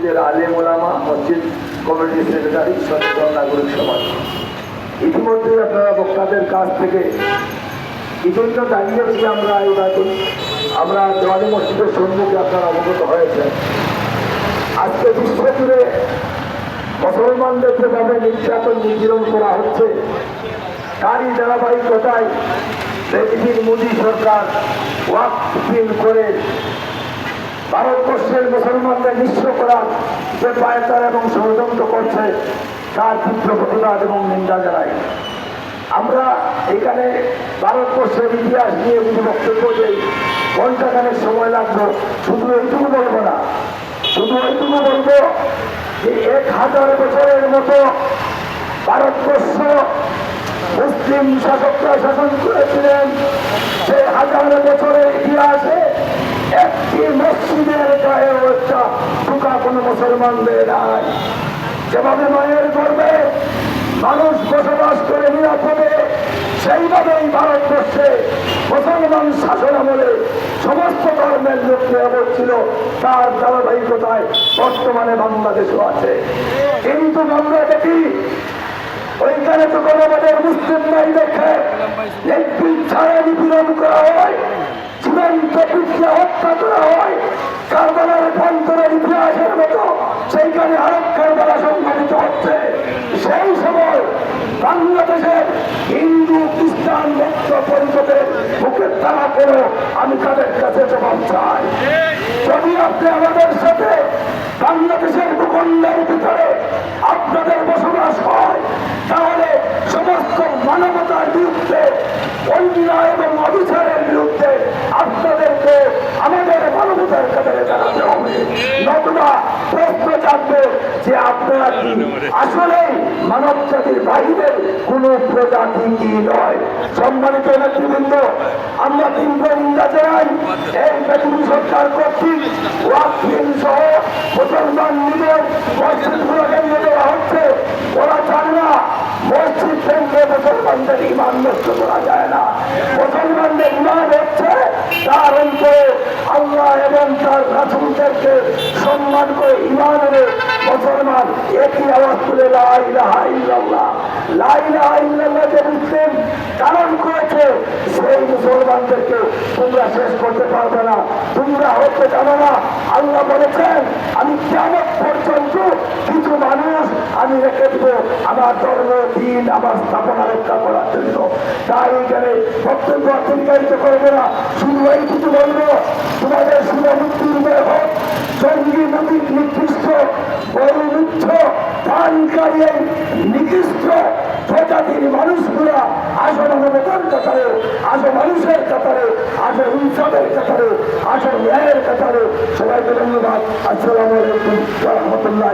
মসজিদের আলেম ওলামা, মসজিদ কমিটির সেক্রেটারি সচেতন নাগরিক সমাজ। ইতিমধ্যে আপনারা বক্তাদের কাছ থেকে জন্য দাঁড়িয়েছি আমরা রাজন আমরা দেওয়ালি মসজিদের সম্মুখে আপনারা অবগত হয়েছেন। আজকে বিশ্বজুড়ে মুসলমানদের যেভাবে নির্যাতন নিপীড়ন করা হচ্ছে, তারই ধারাবাহিকতায় মোদী সরকার ওয়াক করে ভারতবর্ষের মুসলমানদের নিঃস্ব করার যে পায়তার এবং ষড়যন্ত্র করছে, তার তীব্র প্রতিবাদ এবং নিন্দা জানাই। আমরা এখানে ভারতবর্ষের ইতিহাস নিয়ে যদি বক্তব্য দেই। ঘন্টাখানের সময় লাগল। শুধু এইটুকু বলব না। শুধু এইটুকু বলব যে এক হাজার বছরের মতো ভারতবর্ষ মুসলিম শাসকরা শাসন করেছিলেন। সেই হাজার বছরের ইতিহাসে যেভাবে মায়ের গর্বে মানুষ বসবাস করে নিরাপদে, সেইভাবেই ভারতবর্ষে মুসলমান শাসন আমলে সমস্ত ধর্মের লোক নিরাপদ তার ধারাবাহিকতায় বর্তমানে বাংলাদেশও আছে। কিন্তু আমরা দেখি, ওইখানে তো কোনো আমাদের মুসলিম নাই দেখে একদিন ছাড়া নিপীড়ন করা হয়, জীবন্ত পিছিয়ে পরিষদের মুখের তারা করো আমি তাদের কাছে জবাব চাই। যদি আপনি আমাদের সাথে বাংলাদেশের ভূখণ্ডের ভিতরে আপনাদের বসবাস হয়, তাহলে সমস্ত মানবতার বিরুদ্ধে অন্যায় এবং অবিচারের বিরুদ্ধে আপনাদেরকে আমাদের মানবতার কাতারে দাঁড়াতে হবে নতুবা প্রশ্ন জানবে যে আপনারা কি আসলে মানব জাতির বাহিরের কোন প্রজাতি কি নয়? সম্মানিত নেতৃবৃন্দ, আমরা তীব্র নিন্দা জানাই। এই বেতন সরকার কর্তৃক ওয়াকিল সহ মুসলমান নিজের মসজিদগুলো কেন্দ্র দেওয়া হচ্ছে। ওরা চায় না মসজিদ কেন্দ্রে মুসলমানদের ইমান নষ্ট করা যায় না। মুসলমানদের ইমান হচ্ছে তার অন্তরে আল্লাহ এবং তার রাসুলদেরকে সম্মান করে ইমান মুসলমান, একই আওয়াজ তুলে করেছে, সেই মুসলমানদেরকে শেষ করতে পারবে না। তোমরা হতে না বলেছেন, আমি কেমন পর্যন্ত কিছু মানুষ আমি রেখে আমার ধর্ম, দিন, আমার স্থাপনা রক্ষা করার জন্য। তাই এখানে বক্তব্য অতিরিকারিত করবে না। শুধু এই কিছু বলব, তোমাদের শুভমুক্তির উপরে হোক জঙ্গি নদীর নির্দিষ্ট বৈমিথ্য দানকারী নিকৃষ্ট প্রজাতির মানুষগুলা আসো মানবতার কাতারে আসো মানুষের কাতারে আসো ইনসাফের কাতারে আসো ন্যায়ের কাতারে। সবাইকে ধন্যবাদ। আসসালামু আলাইকুম রহমতুল্লাহ